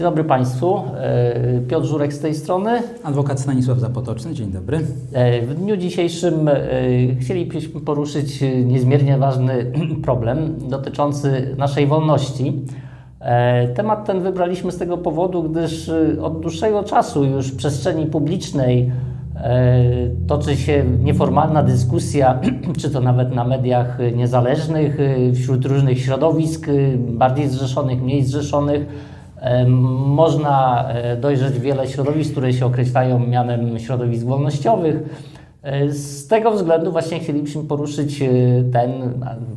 Dzień dobry Państwu. E, Piotr Żurek z tej strony. Adwokat Stanisław Zapotoczny, dzień dobry. E, W dniu dzisiejszym e, chcielibyśmy poruszyć niezmiernie ważny problem dotyczący naszej wolności. Temat ten wybraliśmy z tego powodu, gdyż od dłuższego czasu już w przestrzeni publicznej toczy się nieformalna dyskusja, czy to nawet na mediach niezależnych, wśród różnych środowisk, bardziej zrzeszonych, mniej zrzeszonych. Można e, dojrzeć wiele środowisk, które się określają mianem środowisk wolnościowych. E, Z tego względu właśnie chcielibyśmy poruszyć e, ten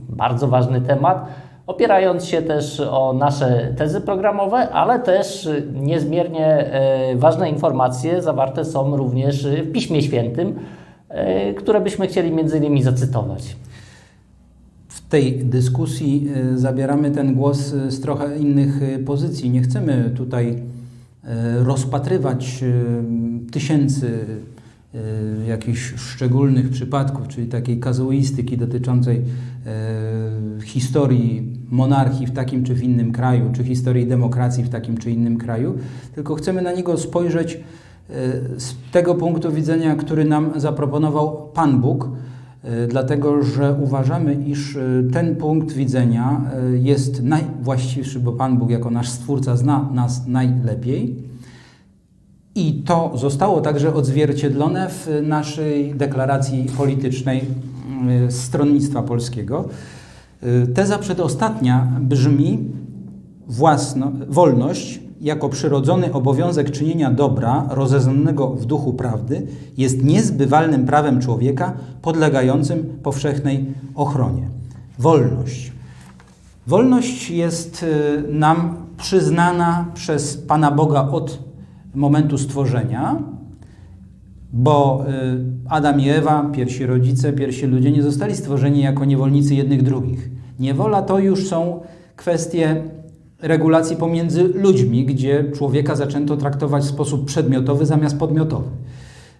bardzo ważny temat, opierając się też o nasze tezy programowe, ale też niezmiernie ważne informacje zawarte są również w Piśmie Świętym, które byśmy chcieli między innymi zacytować. Tej dyskusji y, zabieramy ten głos y, z trochę innych y, pozycji. Nie chcemy tutaj rozpatrywać tysięcy jakichś szczególnych przypadków, czyli takiej kazuistyki dotyczącej historii monarchii w takim czy w innym kraju, czy historii demokracji w takim czy innym kraju, tylko chcemy na niego spojrzeć z tego punktu widzenia, który nam zaproponował Pan Bóg. Y, Dlatego, że uważamy, iż y, ten punkt widzenia y, jest najwłaściwszy, bo Pan Bóg jako nasz Stwórca zna nas najlepiej. I to zostało także odzwierciedlone w naszej deklaracji politycznej Stronnictwa Polskiego. Teza przedostatnia brzmi: własno, wolność jako przyrodzony obowiązek czynienia dobra, rozeznanego w duchu prawdy, jest niezbywalnym prawem człowieka podlegającym powszechnej ochronie. Wolność. Wolność jest y, nam przyznana przez Pana Boga od momentu stworzenia, bo y, Adam i Ewa, pierwsi rodzice, pierwsi ludzie nie zostali stworzeni jako niewolnicy jednych drugich. Niewola to już są kwestie regulacji pomiędzy ludźmi, gdzie człowieka zaczęto traktować w sposób przedmiotowy zamiast podmiotowy.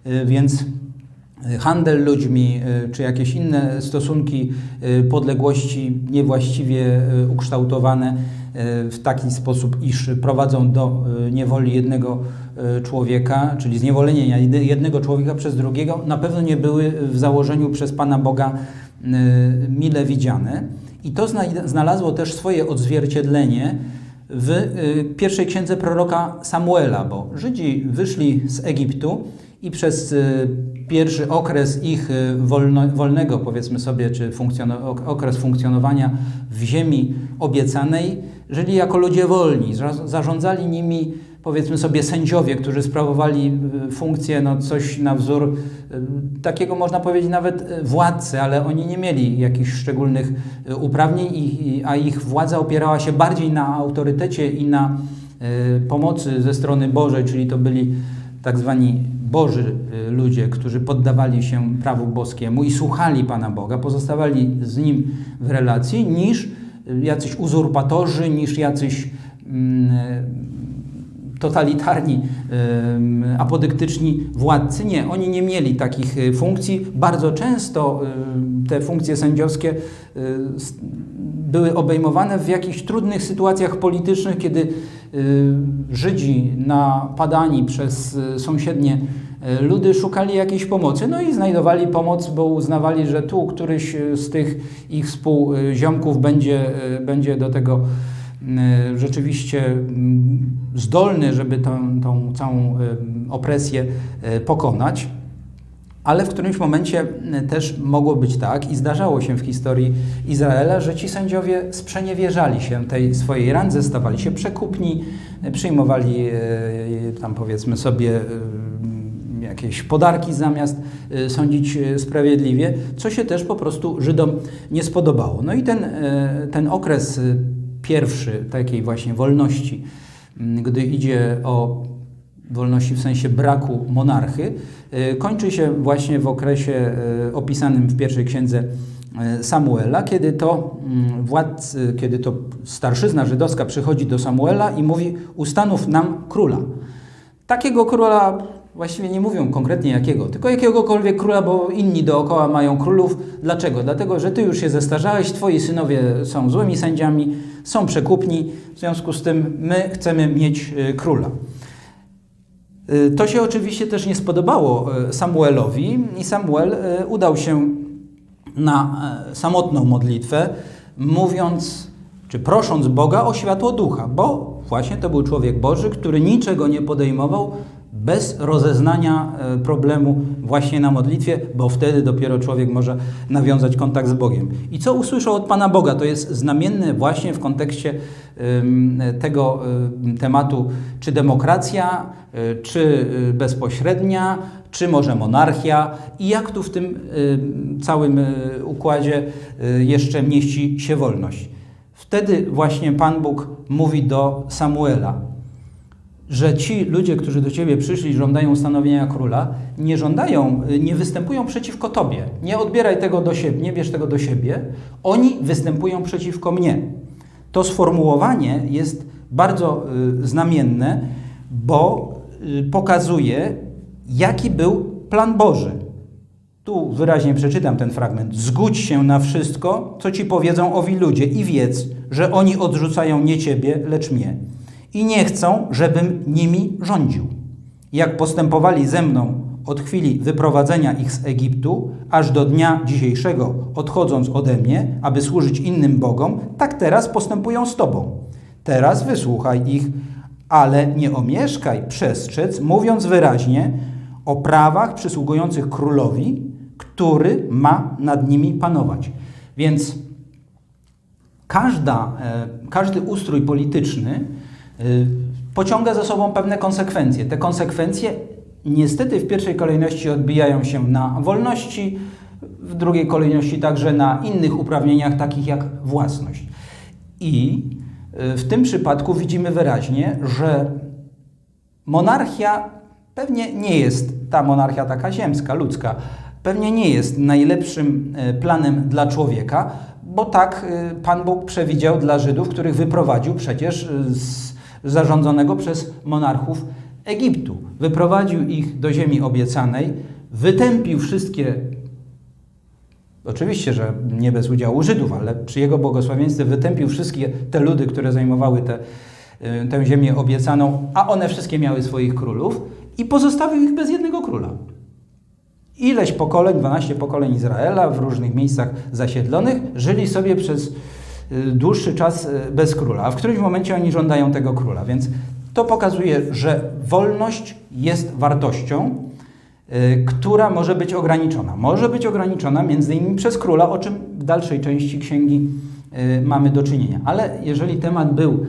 Y, Więc y, handel ludźmi y, czy jakieś inne stosunki podległości niewłaściwie ukształtowane w taki sposób, iż prowadzą do niewoli jednego człowieka, czyli zniewolenia jednego człowieka przez drugiego, na pewno nie były w założeniu przez Pana Boga mile widziane. I to zna- znalazło też swoje odzwierciedlenie w y, pierwszej księdze proroka Samuela, bo Żydzi wyszli z Egiptu i przez y, pierwszy okres ich y, wolno, wolnego, powiedzmy sobie, czy okres funkcjonowania w ziemi obiecanej, żyli jako ludzie wolni. Za- Zarządzali nimi, powiedzmy sobie, sędziowie, którzy sprawowali y, funkcję, no coś na wzór y, takiego, można powiedzieć, nawet y, władcy, ale oni nie mieli jakichś szczególnych uprawnień, a ich władza opierała się bardziej na autorytecie i na pomocy ze strony Bożej, czyli to byli tak zwani Boży ludzie, którzy poddawali się prawu boskiemu i słuchali Pana Boga, pozostawali z Nim w relacji, niż jacyś uzurpatorzy, niż jacyś mm, totalitarni, apodyktyczni władcy. Nie, oni nie mieli takich y, funkcji. Bardzo często y, te funkcje sędziowskie y, były obejmowane w jakichś trudnych sytuacjach politycznych, kiedy Żydzi napadani przez sąsiednie ludy szukali jakiejś pomocy, no i znajdowali pomoc, bo uznawali, że tu któryś z tych ich współziomków będzie, będzie do tego rzeczywiście mm, zdolny, żeby tą, tą całą y, opresję y, pokonać. Ale w którymś momencie y, też mogło być tak, i zdarzało się w historii Izraela, że ci sędziowie sprzeniewierzali się tej swojej randze, stawali się przekupni, y, przyjmowali y, tam powiedzmy sobie y, jakieś podarki zamiast y, sądzić y, sprawiedliwie, co się też po prostu Żydom nie spodobało. No i ten, y, ten okres y, pierwszy takiej właśnie wolności, mm, gdy idzie o wolności w sensie braku monarchy, y, kończy się właśnie w okresie y, opisanym w pierwszej księdze y, Samuela, kiedy to mm, władcy, kiedy to starszyzna żydowska przychodzi do Samuela i mówi: Ustanów nam króla. Takiego króla właściwie nie mówią konkretnie jakiego, tylko jakiegokolwiek króla, bo inni dookoła mają królów. Dlaczego? Dlatego, że ty już się zestarzałeś, twoi synowie są złymi sędziami, są przekupni, w związku z tym my chcemy mieć y, króla. Y, To się oczywiście też nie spodobało y, Samuelowi i Samuel udał się na samotną modlitwę, mówiąc czy prosząc Boga o światło ducha, bo właśnie to był człowiek Boży, który niczego nie podejmował bez rozeznania e, problemu właśnie na modlitwie, bo wtedy dopiero człowiek może nawiązać kontakt z Bogiem. I co usłyszał od Pana Boga, to jest znamienne właśnie w kontekście tego tematu, czy demokracja, y, czy y, bezpośrednia, czy może monarchia i jak tu w tym całym układzie jeszcze mieści się wolność. Wtedy właśnie Pan Bóg mówi do Samuela, że ci ludzie, którzy do ciebie przyszli, żądają ustanowienia króla, nie żądają, nie występują przeciwko tobie. Nie odbieraj tego do siebie, nie bierz tego do siebie. Oni występują przeciwko mnie. To sformułowanie jest bardzo y, znamienne, bo y, pokazuje, jaki był plan Boży. Tu wyraźnie przeczytam ten fragment. Zgódź się na wszystko, co ci powiedzą owi ludzie i wiedz, że oni odrzucają nie ciebie, lecz mnie. I nie chcą, żebym nimi rządził. Jak postępowali ze mną od chwili wyprowadzenia ich z Egiptu, aż do dnia dzisiejszego, odchodząc ode mnie, aby służyć innym bogom, tak teraz postępują z tobą. Teraz wysłuchaj ich, ale nie omieszkaj przestrzec, mówiąc wyraźnie o prawach przysługujących królowi, który ma nad nimi panować. Więc każda, e, każdy ustrój polityczny pociąga za sobą pewne konsekwencje. Te konsekwencje niestety w pierwszej kolejności odbijają się na wolności, w drugiej kolejności także na innych uprawnieniach, takich jak własność. I e, w tym przypadku widzimy wyraźnie, że monarchia pewnie nie jest ta monarchia taka ziemska, ludzka, pewnie nie jest najlepszym e, planem dla człowieka, bo tak Pan Bóg przewidział dla Żydów, których wyprowadził przecież z zarządzonego przez monarchów Egiptu. Wyprowadził ich do ziemi obiecanej, wytępił wszystkie Oczywiście, że nie bez udziału Żydów, ale przy jego błogosławieństwie wytępił wszystkie te ludy, które zajmowały te, y, tę ziemię obiecaną, a one wszystkie miały swoich królów i pozostawił ich bez jednego króla. Ileś pokoleń, 12 pokoleń Izraela w różnych miejscach zasiedlonych, żyli sobie przez dłuższy czas y, bez króla, a w którymś momencie oni żądają tego króla. Więc to pokazuje, że wolność jest wartością, y, która może być ograniczona. Może być ograniczona między innymi przez króla, o czym w dalszej części księgi y, mamy do czynienia. Ale jeżeli temat był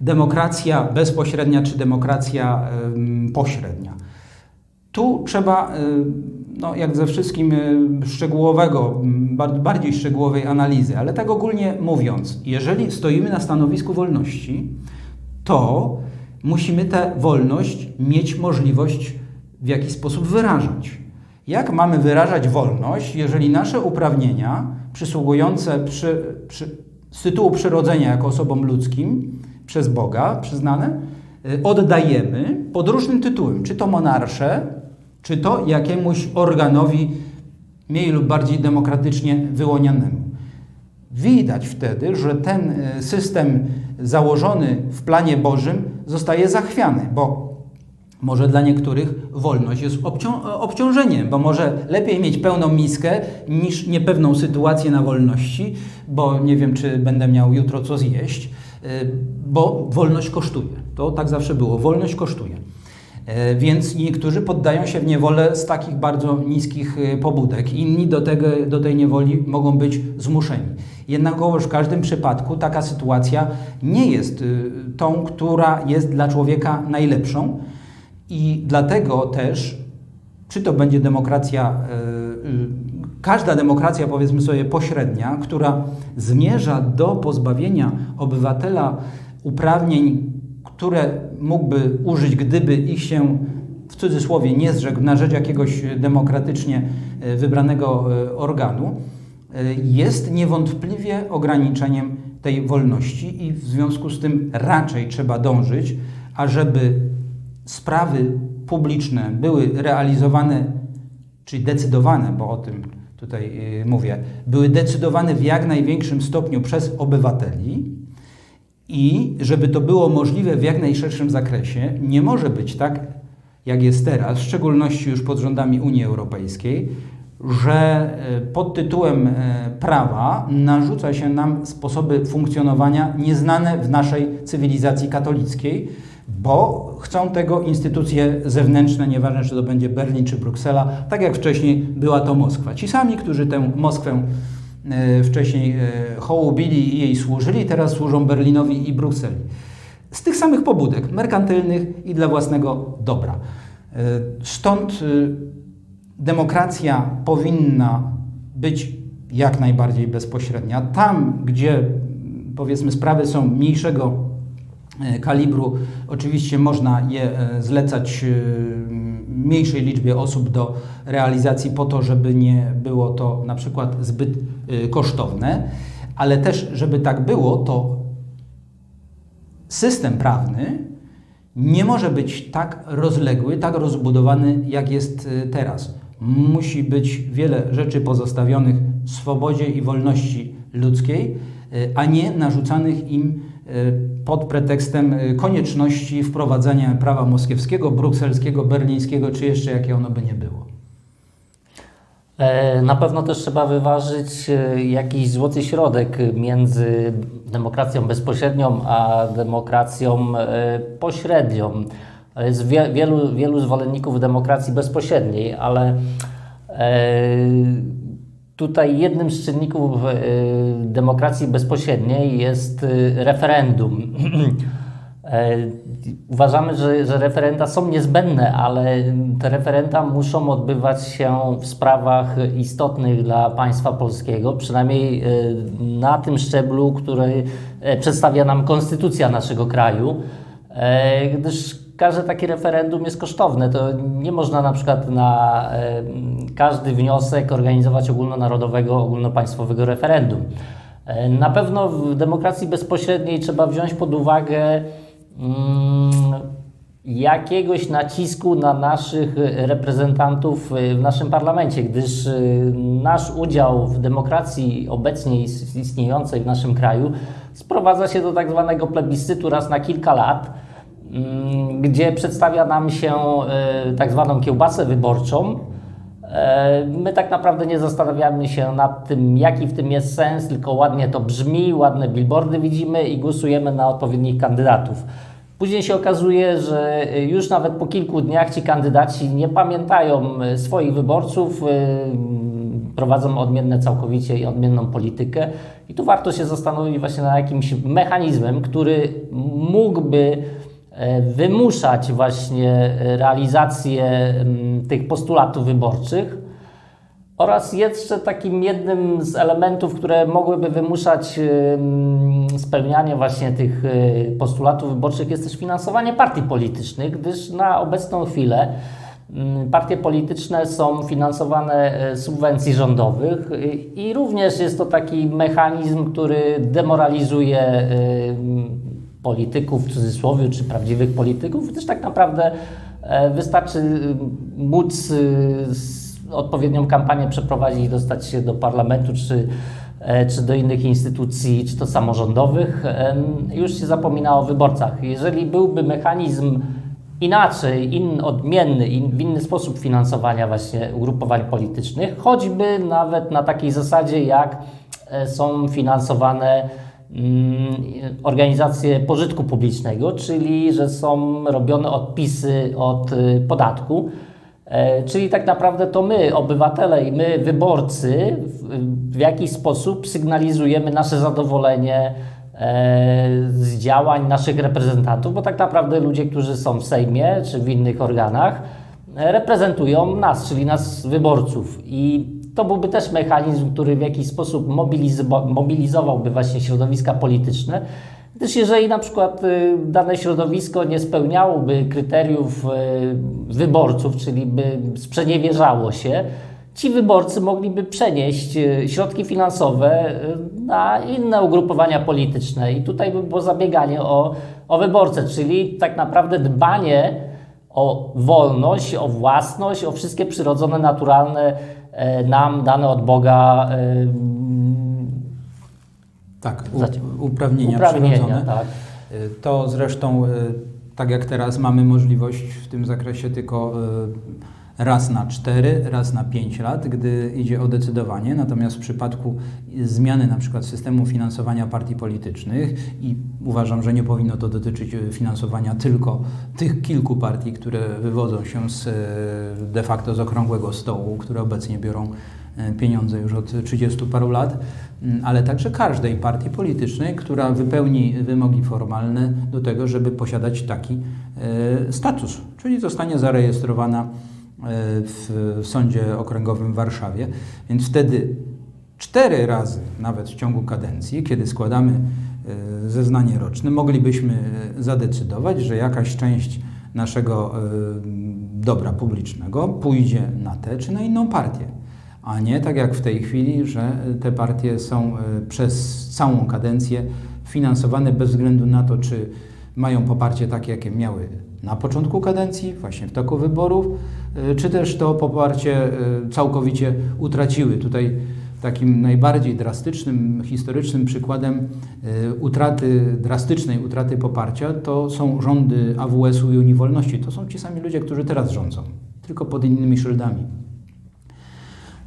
demokracja bezpośrednia czy demokracja pośrednia, tu trzeba, y, no, jak ze wszystkim y, szczegółowego, bardziej szczegółowej analizy, ale tak ogólnie mówiąc, jeżeli stoimy na stanowisku wolności, to musimy tę wolność mieć możliwość w jakiś sposób wyrażać. Jak mamy wyrażać wolność, jeżeli nasze uprawnienia przysługujące przy, przy, z tytułu przyrodzenia jako osobom ludzkim przez Boga przyznane, y, oddajemy pod różnym tytułem, czy to monarsze, czy to jakiemuś organowi mniej lub bardziej demokratycznie wyłonianemu. Widać wtedy, że ten y, system założony w planie Bożym zostaje zachwiany, bo może dla niektórych wolność jest obcią obciążeniem, bo może lepiej mieć pełną miskę niż niepewną sytuację na wolności, bo nie wiem, czy będę miał jutro co zjeść, y, bo wolność kosztuje. To tak zawsze było. Wolność kosztuje. E, Więc niektórzy poddają się w niewolę z takich bardzo niskich y, pobudek, inni do, tego, do tej niewoli mogą być zmuszeni. Jednakowoż w każdym przypadku taka sytuacja nie jest y, tą, która jest dla człowieka najlepszą i dlatego też, czy to będzie demokracja, każda demokracja, powiedzmy sobie, pośrednia, która zmierza do pozbawienia obywatela uprawnień, które mógłby użyć, gdyby ich się w cudzysłowie nie zrzekł na rzecz jakiegoś demokratycznie y, wybranego y, organu, y, jest niewątpliwie ograniczeniem tej wolności i w związku z tym raczej trzeba dążyć, ażeby sprawy publiczne były realizowane, czyli decydowane, bo o tym tutaj mówię, były decydowane w jak największym stopniu przez obywateli i żeby to było możliwe w jak najszerszym zakresie, nie może być tak, jak jest teraz, w szczególności już pod rządami Unii Europejskiej, że y, pod tytułem y, prawa narzuca się nam sposoby funkcjonowania nieznane w naszej cywilizacji katolickiej, bo chcą tego instytucje zewnętrzne, nieważne czy to będzie Berlin czy Bruksela, tak jak wcześniej była to Moskwa. Ci sami, którzy tę Moskwę e, wcześniej e, hołubili i jej służyli, teraz służą Berlinowi i Brukseli. Z tych samych pobudek, merkantylnych i dla własnego dobra. E, Stąd e, demokracja powinna być jak najbardziej bezpośrednia. Tam, gdzie powiedzmy sprawy są mniejszego e, kalibru, oczywiście można je e, zlecać e, mniejszej liczbie osób do realizacji po to, żeby nie było to na przykład zbyt e, kosztowne, ale też, żeby tak było, to system prawny nie może być tak rozległy, tak rozbudowany, jak jest teraz. Musi być wiele rzeczy pozostawionych swobodzie i wolności ludzkiej, a nie narzucanych im pod pretekstem y, konieczności wprowadzania prawa moskiewskiego, brukselskiego, berlińskiego, czy jeszcze jakie ono by nie było. E, Na pewno też trzeba wyważyć e, jakiś złoty środek między demokracją bezpośrednią a demokracją e, pośrednią. Jest wie- wielu, wielu zwolenników demokracji bezpośredniej, ale e, tutaj jednym z czynników e, demokracji bezpośredniej jest e, referendum. E, Uważamy, że, że referenda są niezbędne, ale te referenda muszą odbywać się w sprawach istotnych dla państwa polskiego, przynajmniej na tym szczeblu, który przedstawia nam konstytucja naszego kraju, gdyż każde takie referendum jest kosztowne. To nie można na przykład na e, każdy wniosek organizować ogólnonarodowego, ogólnopaństwowego referendum. E, Na pewno w demokracji bezpośredniej trzeba wziąć pod uwagę mm, jakiegoś nacisku na naszych reprezentantów w naszym parlamencie, gdyż nasz udział w demokracji obecnie is- istniejącej w naszym kraju sprowadza się do tak zwanego plebiscytu raz na kilka lat, gdzie przedstawia nam się y, tak zwaną kiełbasę wyborczą, E, My tak naprawdę nie zastanawiamy się nad tym, jaki w tym jest sens, tylko ładnie to brzmi, ładne billboardy widzimy i głosujemy na odpowiednich kandydatów. Później się okazuje, że już nawet po kilku dniach ci kandydaci nie pamiętają e, swoich wyborców, prowadzą odmienne całkowicie i odmienną politykę. I tu warto się zastanowić właśnie nad jakimś mechanizmem, który mógłby wymuszać właśnie e, realizację mm, tych postulatów wyborczych. Oraz jeszcze takim jednym z elementów, które mogłyby wymuszać ym, spełnianie właśnie tych y, postulatów wyborczych jest też finansowanie partii politycznych, gdyż na obecną chwilę ym, partie polityczne są finansowane z subwencji rządowych i również jest to taki mechanizm, który demoralizuje polityków w cudzysłowie, czy prawdziwych polityków, gdyż tak naprawdę e, wystarczy móc z- odpowiednią kampanię przeprowadzić i dostać się do parlamentu, czy, e, czy do innych instytucji, czy to samorządowych. Już się zapomina o wyborcach. Jeżeli byłby mechanizm inaczej, in, odmienny, in, w inny sposób finansowania właśnie ugrupowań politycznych, choćby nawet na takiej zasadzie, jak e, są finansowane organizacje pożytku publicznego, czyli że są robione odpisy od y, podatku. E, Czyli tak naprawdę to my, obywatele i my, wyborcy, w, w jakiś sposób sygnalizujemy nasze zadowolenie e, z działań naszych reprezentantów, bo tak naprawdę ludzie, którzy są w Sejmie czy w innych organach, e, reprezentują nas, czyli nas, wyborców. I to byłby też mechanizm, który w jakiś sposób mobilizowa- mobilizowałby właśnie środowiska polityczne, gdyż jeżeli na przykład y, dane środowisko nie spełniałoby kryteriów y, wyborców, czyli by sprzeniewierzało się, ci wyborcy mogliby przenieść y, środki finansowe na inne ugrupowania polityczne. I tutaj by było zabieganie o, o wyborcę, czyli tak naprawdę dbanie o wolność, o własność, o wszystkie przyrodzone, naturalne e, nam dane od Boga e, Tak, u, uprawnienia, uprawnienia. przyrodzone. Tak. Y, To zresztą, tak jak teraz mamy możliwość w tym zakresie tylko raz na 4, raz na 5 lat, gdy idzie o decydowanie. Natomiast w przypadku zmiany na przykład systemu finansowania partii politycznych i uważam, że nie powinno to dotyczyć y, finansowania tylko tych kilku partii, które wywodzą się z, y, de facto z okrągłego stołu, które obecnie biorą e, pieniądze już od 30 paru lat, m, ale także każdej partii politycznej, która wypełni wymogi formalne do tego, żeby posiadać taki e, status, czyli zostanie zarejestrowana e, w, w Sądzie Okręgowym w Warszawie. Więc wtedy cztery razy, nawet w ciągu kadencji, kiedy składamy e, zeznanie roczne, moglibyśmy e, zadecydować, że jakaś część naszego e, dobra publicznego pójdzie na tę czy na inną partię. A nie tak jak w tej chwili, że te partie są e, przez całą kadencję finansowane bez względu na to, czy mają poparcie takie, jakie miały na początku kadencji, właśnie w toku wyborów, e, czy też to poparcie e, całkowicie utraciły. Tutaj takim najbardziej drastycznym, historycznym przykładem e, utraty, drastycznej utraty poparcia to są rządy AWS-u i Unii Wolności. To są ci sami ludzie, którzy teraz rządzą, tylko pod innymi szyldami.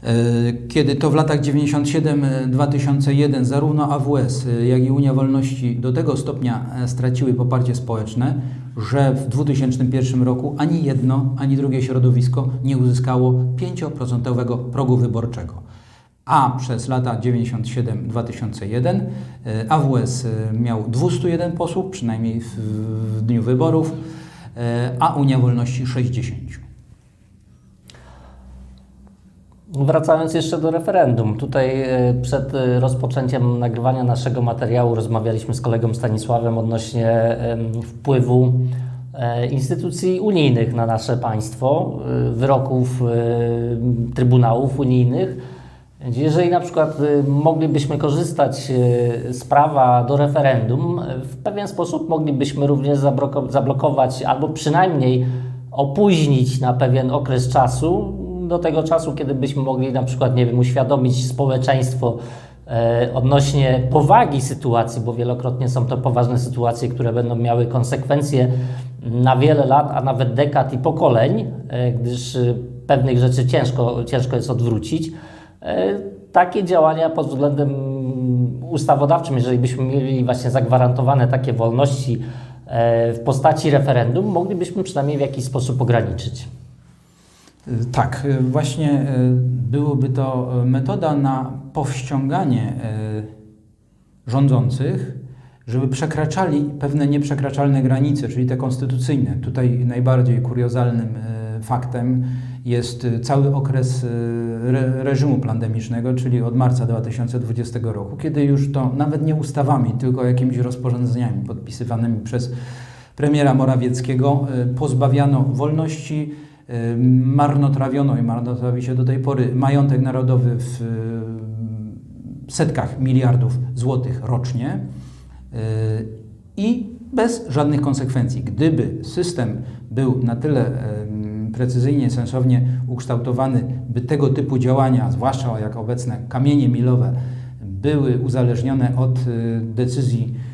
E, Kiedy to w latach 97-2001 zarówno AWS, e, jak i Unia Wolności do tego stopnia e, straciły poparcie społeczne, że w 2001 roku ani jedno, ani drugie środowisko nie uzyskało 5% progu wyborczego. A przez lata 97-2001 e, AWS e, miał 201 posłów, przynajmniej w, dniu wyborów, e, a Unia Wolności 60. Wracając jeszcze do referendum, tutaj e, przed e, rozpoczęciem nagrywania naszego materiału rozmawialiśmy z kolegą Stanisławem odnośnie wpływu e, instytucji unijnych na nasze państwo, wyroków trybunałów unijnych. Jeżeli na przykład moglibyśmy korzystać z prawa do referendum, w pewien sposób moglibyśmy również zablokować albo przynajmniej opóźnić na pewien okres czasu do tego czasu, kiedy byśmy mogli na przykład, nie wiem, uświadomić społeczeństwo e, odnośnie powagi sytuacji, bo wielokrotnie są to poważne sytuacje, które będą miały konsekwencje na wiele lat, a nawet dekad i pokoleń, e, gdyż e, pewnych rzeczy ciężko, ciężko jest odwrócić. Takie działania pod względem ustawodawczym, jeżeli byśmy mieli właśnie zagwarantowane takie wolności w postaci referendum, moglibyśmy przynajmniej w jakiś sposób ograniczyć. Y, Tak, y, właśnie y, byłoby to metoda na powściąganie rządzących, żeby przekraczali pewne nieprzekraczalne granice, czyli te konstytucyjne. Tutaj najbardziej kuriozalnym faktem jest cały okres re, reżimu pandemicznego, czyli od marca 2020 roku, kiedy już to nawet nie ustawami, tylko jakimiś rozporządzeniami podpisywanymi przez premiera Morawieckiego pozbawiano wolności, marnotrawiono i marnotrawi się do tej pory majątek narodowy w y, setkach miliardów złotych rocznie y, i bez żadnych konsekwencji. Gdyby system był na tyle precyzyjnie, sensownie ukształtowany, by tego typu działania, zwłaszcza jak obecne kamienie milowe, były uzależnione od y, decyzji y,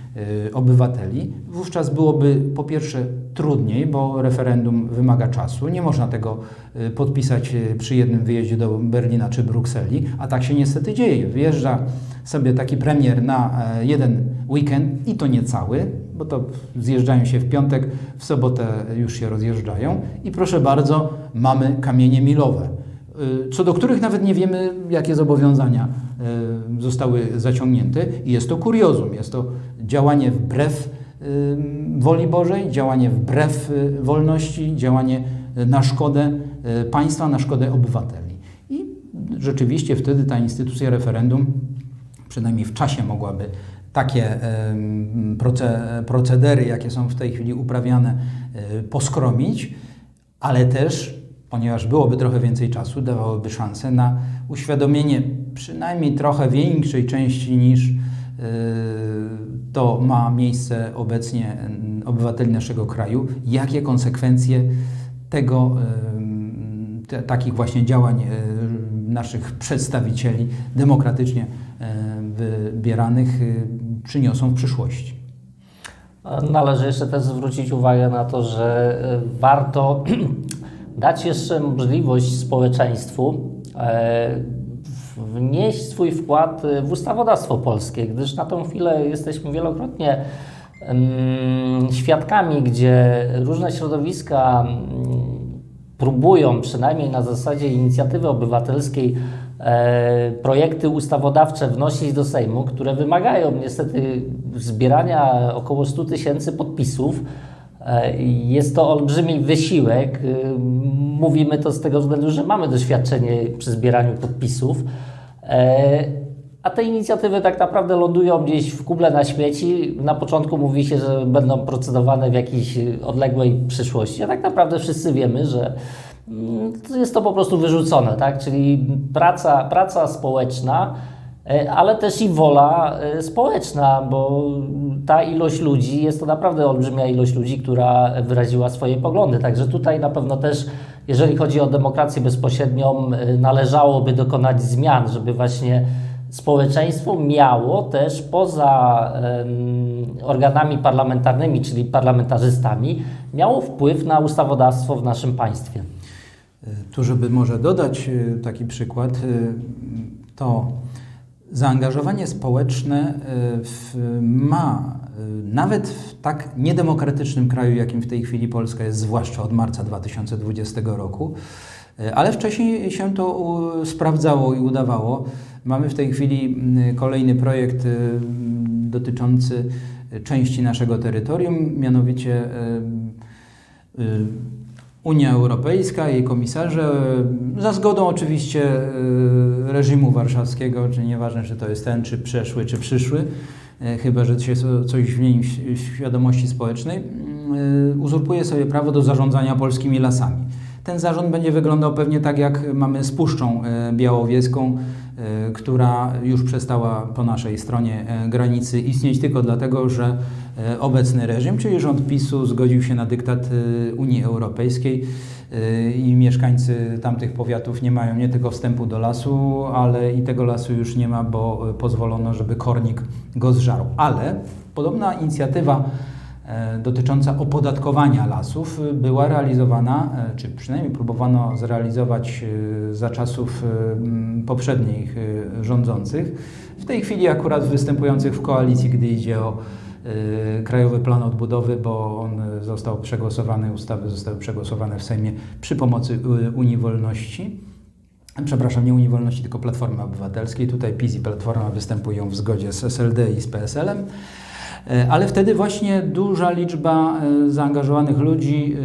obywateli, wówczas byłoby po pierwsze trudniej, bo referendum wymaga czasu. Nie można tego y, podpisać y, przy jednym wyjeździe do Berlina czy Brukseli, a tak się niestety dzieje. Wyjeżdża sobie taki premier na e, jeden weekend i to nie cały, bo to zjeżdżają się w piątek, w sobotę już się rozjeżdżają i proszę bardzo, mamy kamienie milowe y, co do których nawet nie wiemy, jakie zobowiązania y, zostały zaciągnięte. I jest to kuriozum, jest to działanie wbrew y, woli Bożej, działanie wbrew y, wolności, działanie y, na szkodę y, państwa, na szkodę obywateli. I rzeczywiście wtedy ta instytucja referendum, przynajmniej w czasie mogłaby takie procedery, jakie są w tej chwili uprawiane, y, poskromić, ale też, ponieważ byłoby trochę więcej czasu, dawałyby szansę na uświadomienie przynajmniej trochę większej części niż y, to ma miejsce obecnie y, obywateli naszego kraju, jakie konsekwencje tego, y, te, takich właśnie działań naszych przedstawicieli demokratycznie wybieranych przyniosą w przyszłości. Należy jeszcze też zwrócić uwagę na to, że warto dać jeszcze możliwość społeczeństwu e, wnieść swój wkład w ustawodawstwo polskie, gdyż na tą chwilę jesteśmy wielokrotnie mm, świadkami, gdzie różne środowiska mm, próbują, przynajmniej na zasadzie inicjatywy obywatelskiej, e, projekty ustawodawcze wnosić do Sejmu, które wymagają niestety zbierania około 100 tysięcy podpisów. E, Jest to olbrzymi wysiłek. E, Mówimy to z tego względu, że mamy doświadczenie przy zbieraniu podpisów. E, A te inicjatywy tak naprawdę lądują gdzieś w kuble na śmieci. Na początku mówi się, że będą procedowane w jakiejś odległej przyszłości, a tak naprawdę wszyscy wiemy, że mm, jest to po prostu wyrzucone, tak? Czyli praca, praca społeczna, ale też i wola e, społeczna, bo ta ilość ludzi, jest to naprawdę olbrzymia ilość ludzi, która wyraziła swoje poglądy. Także tutaj na pewno też, jeżeli chodzi o demokrację bezpośrednią, e, należałoby dokonać zmian, żeby właśnie społeczeństwo miało też poza organami parlamentarnymi, czyli parlamentarzystami, miało wpływ na ustawodawstwo w naszym państwie. Tu, żeby może dodać taki przykład, to zaangażowanie społeczne y, w, ma y, nawet w tak niedemokratycznym kraju, jakim w tej chwili Polska jest, zwłaszcza od marca 2020 roku, y, ale wcześniej się to sprawdzało i udawało. Mamy w tej chwili kolejny projekt dotyczący części naszego terytorium, mianowicie Unia Europejska, jej komisarze, y, za zgodą oczywiście y, reżimu warszawskiego, czy nieważne, czy to jest ten, czy przeszły, czy przyszły, y, chyba że się coś zmieni w świadomości społecznej, uzurpuje sobie prawo do zarządzania polskimi lasami. Ten zarząd będzie wyglądał pewnie tak, jak mamy z Puszczą Białowieską, która już przestała po naszej stronie y, granicy istnieć tylko dlatego, że y, obecny reżim, czyli rząd PiSu, zgodził się na dyktat Unii Europejskiej i mieszkańcy tamtych powiatów nie mają nie tylko wstępu do lasu, ale i tego lasu już nie ma, bo pozwolono, żeby kornik go zżarł. Ale podobna inicjatywa e, dotycząca opodatkowania lasów y, była realizowana, e, czy przynajmniej próbowano zrealizować za czasów poprzednich rządzących. W tej chwili akurat występujących w koalicji, gdy idzie o Krajowy Plan Odbudowy, bo on został przegłosowany, ustawy zostały przegłosowane w Sejmie przy pomocy Unii Wolności. Przepraszam, nie Unii Wolności, tylko Platformy Obywatelskiej. Tutaj PiS i Platforma występują w zgodzie z SLD i z PSL-em. E, Ale wtedy właśnie duża liczba e, zaangażowanych ludzi, e,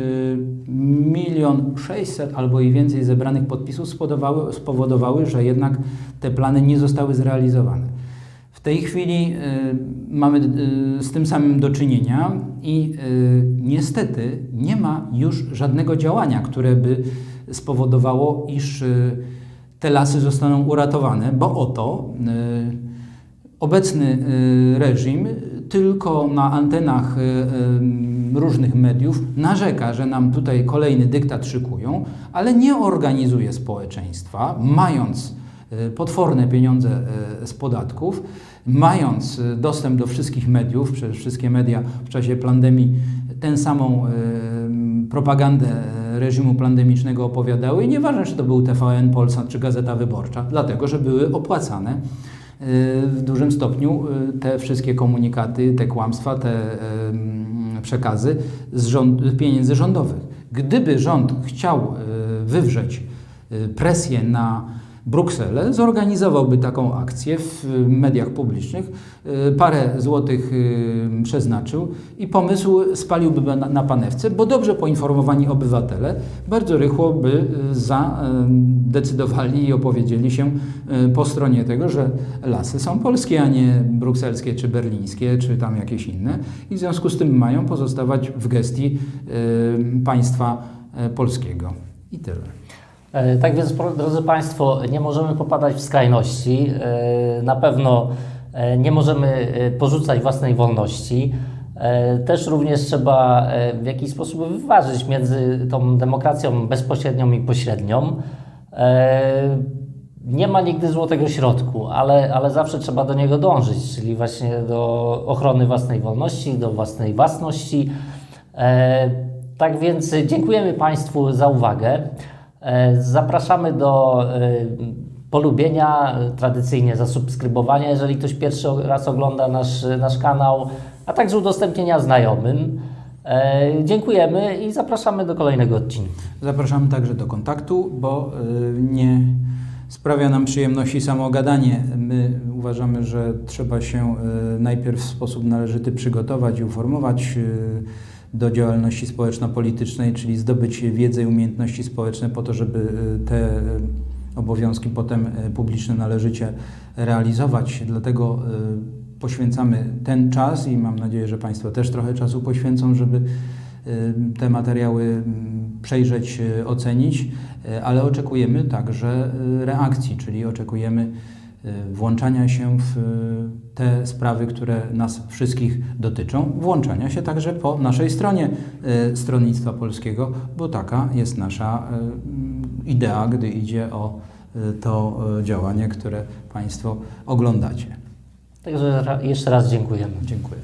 milion sześćset albo i więcej zebranych podpisów spowodowały, spowodowały, że jednak te plany nie zostały zrealizowane. W tej chwili mamy z tym samym do czynienia i niestety nie ma już żadnego działania, które by spowodowało, iż te lasy zostaną uratowane, bo oto Obecny y, reżim tylko na antenach y, y, różnych mediów narzeka, że nam tutaj kolejny dyktat szykują, ale nie organizuje społeczeństwa, mając potworne pieniądze z podatków, mając dostęp do wszystkich mediów, przecież wszystkie media w czasie pandemii tę samą propagandę reżimu pandemicznego opowiadały. I nieważne, czy to był TVN, Polsat czy Gazeta Wyborcza, dlatego, że były opłacane w dużym stopniu y, te wszystkie komunikaty, te kłamstwa, te przekazy z rząd, pieniędzy rządowych. Gdyby rząd chciał y, wywrzeć y, presję na Brukselę, zorganizowałby taką akcję w mediach publicznych, y, parę złotych y, przeznaczył i pomysł spaliłby na, panewce, bo dobrze poinformowani obywatele bardzo rychło by y, zadecydowali i opowiedzieli się y, po stronie tego, że lasy są polskie, a nie brukselskie czy berlińskie, czy tam jakieś inne i w związku z tym mają pozostawać w gestii y, państwa y, polskiego. I tyle. E, Tak więc, drodzy Państwo, nie możemy popadać w skrajności. E, Na pewno e, nie możemy porzucać własnej wolności. Też również trzeba w jakiś sposób wyważyć między tą demokracją bezpośrednią i pośrednią. Nie ma nigdy złotego środku, ale, ale zawsze trzeba do niego dążyć, czyli właśnie do ochrony własnej wolności, do własnej własności. Tak więc dziękujemy Państwu za uwagę. E, Zapraszamy do e, polubienia, tradycyjnie zasubskrybowania, jeżeli ktoś pierwszy raz ogląda nasz, nasz kanał, a także udostępnienia znajomym. E, Dziękujemy i zapraszamy do kolejnego odcinka. Zapraszamy także do kontaktu, bo nie sprawia nam przyjemności samo gadanie. My uważamy, że trzeba się najpierw w sposób należyty przygotować i uformować do działalności społeczno-politycznej, czyli zdobyć wiedzę i umiejętności społeczne po to, żeby y, te y, obowiązki potem y, publiczne należycie realizować. Dlatego poświęcamy ten czas i mam nadzieję, że Państwo też trochę czasu poświęcą, żeby te materiały przejrzeć, ocenić, ale oczekujemy także reakcji, czyli oczekujemy włączania się w y, te sprawy, które nas wszystkich dotyczą, włączania się także po naszej stronie y, Stronnictwa Polskiego, bo taka jest nasza y, idea, gdy idzie o y, to y, działanie, które Państwo oglądacie. Także jeszcze raz dziękujemy. Dziękuję.